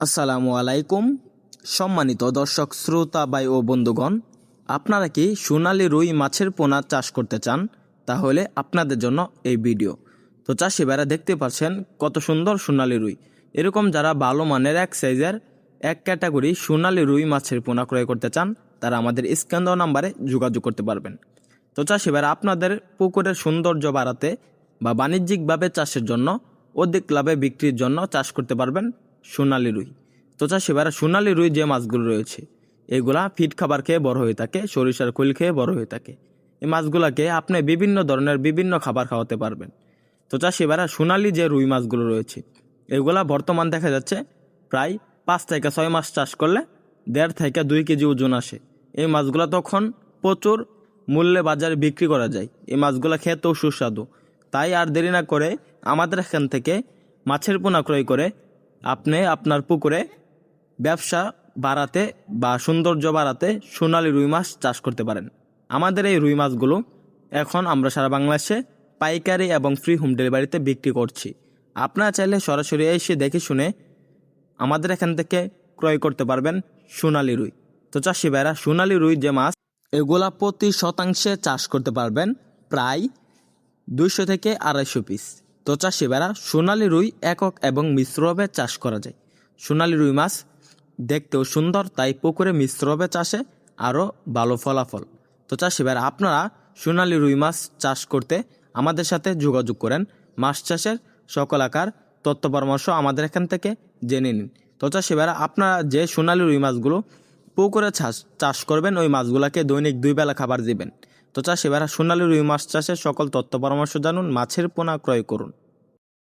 আসসালামু আলাইকুম, সম্মানিত দর্শক, শ্রোতা বাই ও বন্ধুগণ। আপনারা কি সোনালি রুই মাছের পোনা চাষ করতে চান? তাহলে আপনাদের জন্য এই ভিডিও। তো চাষি ভাইরা দেখতে পাচ্ছেন কত সুন্দর সোনালি রুই। এরকম যারা ভালো মানের এক সাইজের, এক ক্যাটাগরি সোনালি রুই মাছের পোনা ক্রয় করতে চান, তারা আমাদের স্ক্যান নাম্বারে যোগাযোগ করতে পারবেন। তো চাষি ভাইরা, আপনাদের পুকুরের সৌন্দর্য বাড়াতে বা বাণিজ্যিকভাবে চাষের জন্য অধিক লাভে বিক্রির জন্য চাষ করতে পারবেন। সোনালি রুই। চাষি ভাইরা সোনালি রুই যে মাছগুলো রয়েছে, এগুলা ফিট খাবার খেয়ে বড় হয়ে থাকে, সরিষার কুল খেয়ে বড় হয়ে থাকে। এই মাছগুলাকে আপনি বিভিন্ন ধরনের বিভিন্ন খাবার খাওয়াতে পারবেন। তো চাষি সোনালি যে রুই মাছগুলো রয়েছে, এগুলা বর্তমান দেখা যাচ্ছে প্রায় পাঁচ থেকে ছয় মাস চাষ করলে দেড় থেকে দুই কেজি ওজন আসে। এই মাছগুলো তখন প্রচুর মূল্যে বাজারে বিক্রি করা যায়। এই মাছগুলো খেতেও সুস্বাদু। তাই আর দেরি না করে আমাদের এখান থেকে মাছের পোনা ক্রয় করে আপনি আপনার পুকুরে ব্যবসা বাড়াতে বা সৌন্দর্য বাড়াতে সোনালি রুই মাছ চাষ করতে পারেন। আমাদের এই রুই মাছগুলো এখন আমরা সারা বাংলাদেশে পাইকারি এবং ফ্রি হোম ডেলিভারিতে বিক্রি করছি। আপনারা চাইলে সরাসরি এসে দেখে শুনে আমাদের এখান থেকে ক্রয় করতে পারবেন সোনালি রুই। তো চাষি ভাইরা, সোনালি রুই যে মাছ, এগুলা প্রতি শতাংশে চাষ করতে পারবেন প্রায় দুইশো থেকে আড়াইশো পিস তো চাষি ভাইরা সোনালী রুই একক এবং মিশ্রভাবে চাষ করা যায়। সোনালি রুই মাছ দেখতেও সুন্দর, তাই পুকুরে মিশ্রভাবে চাষে আরও ভালো ফলাফল। তো চাষি ভাইরা আপনারা সোনালি রুই মাছ চাষ করতে আমাদের সাথে যোগাযোগ করেন। মাছ চাষের সকল আকার, তথ্য পরামর্শ আমাদের এখান থেকে জেনে নিন। তো চাষি ভাইরা আপনারা যে সোনালি রুই মাছগুলো পুকুরে চাষ চাষ করবেন, ওই মাছগুলোকে দৈনিক দুই বেলা খাবার দিবেন। তো চাষি ভাইরা সোনালী রুই মাছ চাষের সকল তথ্য পরামর্শ জানুন, মাছের পোনা ক্রয় করুন।